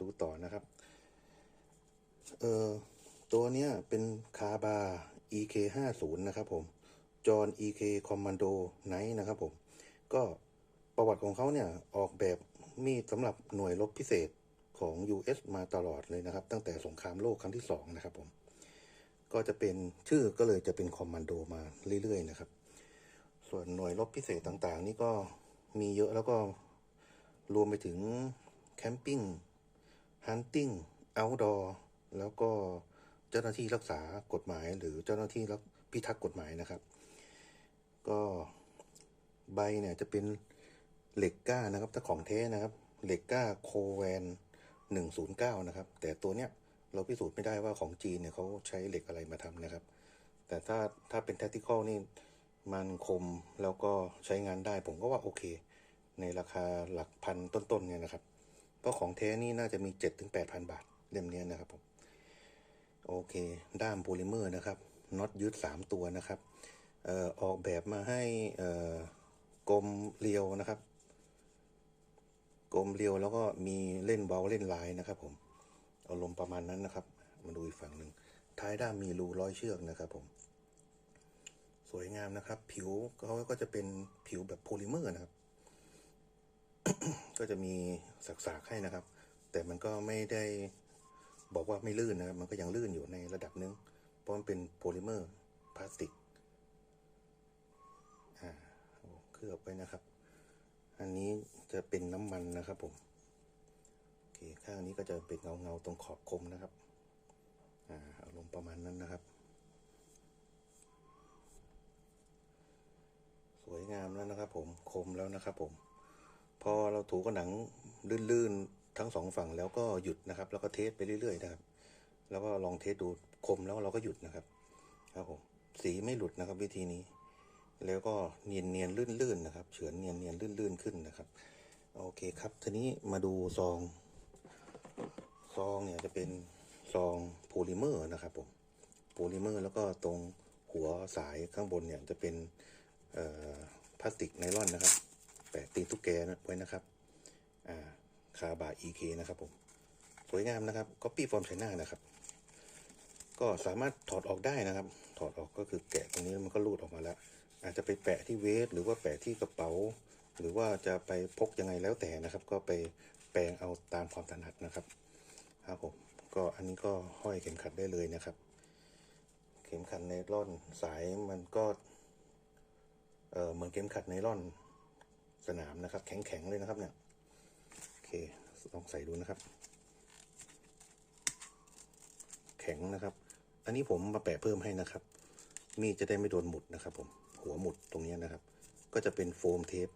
ดูต่อนะครับ เอ่อ ตัวเนี้ยเป็นคาบา EK 5 0นะครับผม จอห์น EK Commando Knight นะครับผม ก็ประวัติของเขาเนี่ย ออกแบบมีดสำหรับหน่วยรบพิเศษของ US มาตลอดเลยนะครับ ตั้งแต่สงครามโลกครั้งที่สองนะครับผม ก็จะเป็นชื่อก็เลยจะเป็นคอมมานโดมาเรื่อย ๆ นะครับ ส่วนหน่วยรบพิเศษต่างๆ นี่ก็มีเยอะแล้วก็รวมไปถึงแคมปิ้ง ฮันติ้งเอาท์ดอร์แล้วก็เจ้าหน้าที่รักษากฎหมาย หรือเจ้าหน้าที่รักพิทักษ์กฎหมายนะครับ ก็ใบเนี่ยจะเป็นเหล็กก้านะครับถ้าของแท้นะครับเหล็กก้าโคแวนหนึ่งศูนย์เก้านะครับ แต่ตัวเนี้ยเราพิสูจน์ไม่ได้ว่าของจีนเนี่ยเขาใช้เหล็กอะไรมาทำนะครับ แต่ถ้าถ้าเป็น tactical นี่มันคมแล้วก็ใช้งานได้ผมก็ว่าโอเค ในราคาหลักพันต้นๆเนี่ยนะครับ เพราะของแท้นี่น่าจะมีเจ็ดถึงแปดพันบาทเล่มนี้นะครับผมโอเค ด้ามโพลิเมอร์นะครับน็อตยึดสามตัวนะครับเอ่อออกแบบมาให้เอ่อกลมเรียวนะครับ กลมเรียวแล้วก็มีเล่นเบาเล่นลายนะครับ ผมอารมณ์ประมาณนั้นนะครับ มาดูอีกฝั่งหนึ่งท้ายด้ามมีรูร้อยเชือกนะครับ ผม สวยงามนะครับ ผิวเขาก็จะเป็นผิวแบบโพลิเมอร์นะครับ ก็จะมีสักๆให้นะครับ แต่มันก็ไม่ได้บอกว่าไม่ลื่นนะครับ มันก็ยังลื่นอยู่ในระดับหนึง เพราะมันเป็นโพลิเมอร์พลาสติกอ่าเคลือบไว้นะครับ อันนี้จะเป็นน้ำมันนะครับผมโอเคข้างนี้ก็จะเป็นเงาเงาตรงขอบคมนะครับอ่าอารมณ์ประมาณนั้นนะครับ สวยงามแล้วนะครับผมคมแล้วนะครับผม พอเราถูกับหนังลื่นๆทั้งสองฝั่งแล้วก็หยุดนะครับ แล้วก็เทสไปเรื่อยๆนะครับ แล้วก็ลองเทสดูคมแล้วเราก็หยุดนะครับ ครับผมสีไม่หลุดนะครับ วิธีนี้ แล้วก็เนียนเนียนลื่นๆนะครับ เฉือนเนียนเนียนลื่นๆขึ้นนะครับ โอเคครับทีนี้มาดูซอง ซองเนี่ยจะเป็นซองโพลิเมอร์นะครับผมโพลิเมอร์แล้วก็ตรงหัวสายข้างบนเนี่ยจะเป็นพลาสติกไนลอนนะครับ แปะตีนตุ๊กแกไว้นะครับ อ่า คาบา EK นะครับผม สวยงามนะครับก็ปี้ฟอร์มไชน่านะครับ ก็สามารถถอดออกได้นะครับ ถอดออกก็คือแกะตรงนี้มันก็รูดออกมาแล้ว อาจจะไปแปะที่เวสหรือว่าแปะที่กระเป๋า หรือว่าจะไปพกยังไงแล้วแต่นะครับ ก็ไปแปลงเอาตามความถนัดนะครับ ครับผม ก็อันนี้ก็ห้อยเข็มขัดได้เลยนะครับ เข็มขัดไนล่อนสายมันก็ เออเหมือนเข็มขัดไนล่อน สนามนะครับ แข็งๆเลยนะครับเนี่ยโอเคลองใส่ดูนะครับ แข็งนะครับ อันนี้ผมมาแปะเพิ่มให้นะครับ มีจะได้ไม่โดนหมุดนะครับ ผมหัวหมุดตรงนี้นะครับ ก็จะเป็นโฟมเทป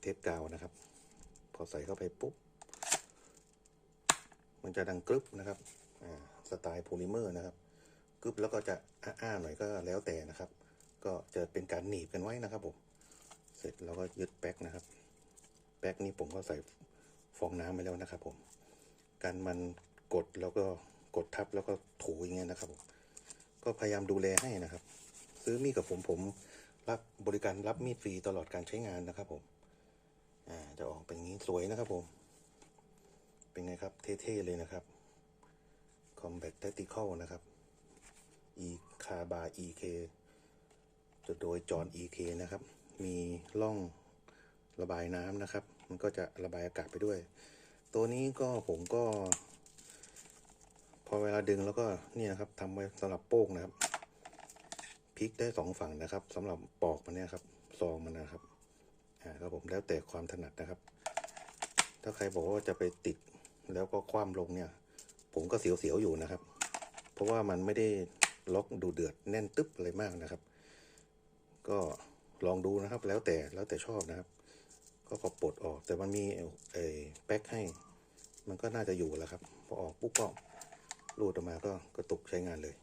เทปกาวนะครับ พอใส่เข้าไปปุ๊บ มันจะดังกรึบนะครับอ่าสไตล์โพลิเมอร์นะครับกรึบแล้วก็จะอ้าๆหน่อยก็แล้วแต่นะครับ ก็จะเป็นการหนีบกันไว้นะครับผม ร็จแล้วก็ยึดแป๊กนะครับ แป๊กนี้ผมก็ใส่ฟองน้ำไปแล้วนะครับ ผม การมันกดแล้วก็กดทับแล้วก็ถูอย่างเงี้ยนะครับผมก็พยายามดูแลให้นะครับ ซื้อมีดกับผมผมรับบริการรับมีดฟรีตลอดการใช้งานนะครับผมอ่าจะออกเป็นงี้สวยนะครับผม เป็นไงครับ เท่ ๆ เลยนะครับ Combat Tactical นะครับ e คาบา EK จะโดยจอห์น EK นะครับ มีร่องระบายน้ำนะครับ มันก็จะระบายอากาศไปด้วย ตัวนี้ก็ผมก็ พอเวลาดึงแล้วก็นี่นะครับทำไว้สำหรับโป้งนะครับพลิกได้สองฝั่งนะครับสำหรับปอกมันเนี่ยครับซองมันนะครับอ่าครับผมแล้วแต่ความถนัดนะครับ ถ้าใครบอกว่าจะไปติดแล้วก็คว่ำลงเนี่ย ผมก็เสียวๆอยู่นะครับ เพราะว่ามันไม่ได้ล็อกดูเดือดแน่นตึ๊บอะไรมากนะครับ ก็ ลองดูนะครับ แล้วแต่แล้วแต่ชอบนะครับ ก็พอปลดออกแต่มันมีเออแป๊กให้ มันก็น่าจะอยู่แหล้วครับ พอออกปุ๊บก็รูดออกมาก็กระตุกใช้งานเลย